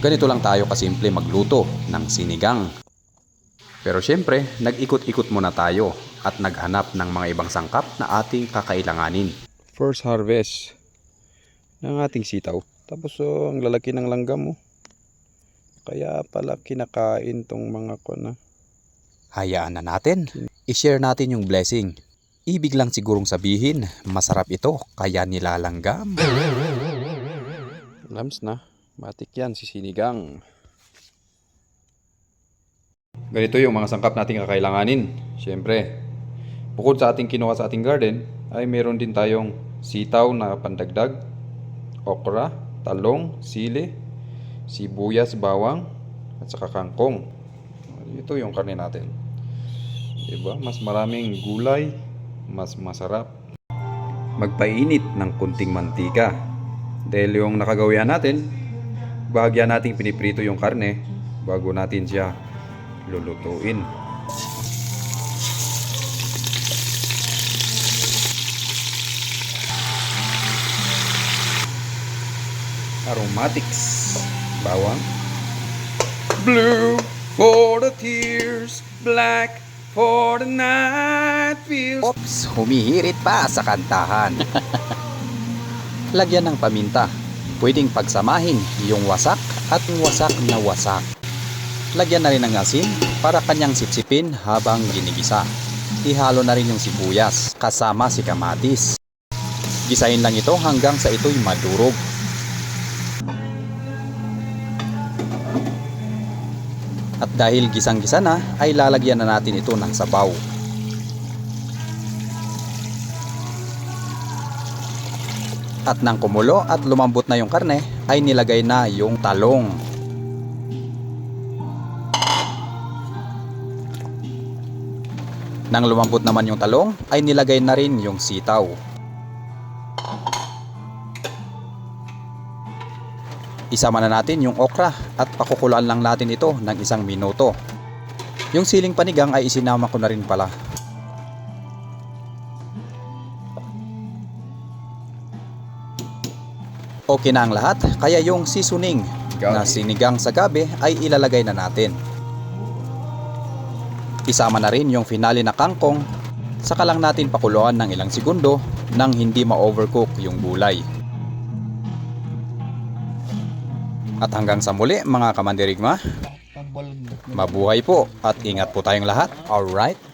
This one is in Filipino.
Ganito lang tayo kasimple magluto ng sinigang. Pero syempre, nag-ikot-ikot muna tayo at naghanap ng mga ibang sangkap na ating kakailanganin. First harvest ng ating sitaw. Tapos oh, ang lalaki ng langgam mo. Kaya pala kinakain tong mga ko na. Hayaan na natin. I-share natin yung blessing. Ibig lang sigurong sabihin, masarap ito kaya nilalanggam. Lams na. Matik yan si sinigang. Ganito yung mga sangkap nating kakailanganin. Siyempre, bukod sa ating kinuha sa ating garden, ay meron din tayong sitaw na pandagdag, okra, talong, sili, sibuyas, bawang, at saka kangkong. Ito yung karne natin. Diba? Mas maraming gulay, mas masarap. Magpainit ng kunting mantika. Dahil yung nakagawian natin, bahagya nating piniprito yung karne bago natin siya lulutuin. Aromatics. Bawang. Blue for the tears, black for the night feels. Oops, humihirit pa sa kantahan. Lagyan ng paminta. Pwedeng pagsamahin yung wasak at wasak na wasak. Lagyan na rin ng asin para kanyang sipsipin habang ginigisa. Ihalo na rin yung sibuyas kasama si kamatis. Gisahin lang ito hanggang sa ito'y madurog. At dahil gisang-gisa na, ay lalagyan na natin ito ng sabaw. At nang kumulo at lumambot na yung karne, ay nilagay na yung talong. Nang lumambot naman yung talong, ay nilagay na rin yung sitaw. Isama na natin yung okra at pakukulaan lang natin ito ng isang minuto. Yung siling panigang ay isinama ko na rin pala. Okay na ang lahat, kaya yung seasoning na sinigang sa gabi ay ilalagay na natin. Isama na rin yung finale na kangkong, saka lang natin pakuluan ng ilang segundo nang hindi ma-overcook yung gulay. At hanggang sa muli mga kamandirigma, mabuhay po at ingat po tayong lahat. Alright?